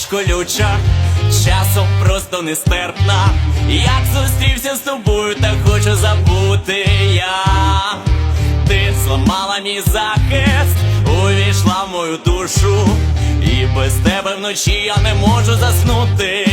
буваєш колюча, часом просто нестерпна. Як зустрівся з тобою, так хочу забути я. Ти зламала мій захист, увійшла в мою душу, і без тебе вночі я не можу заснути.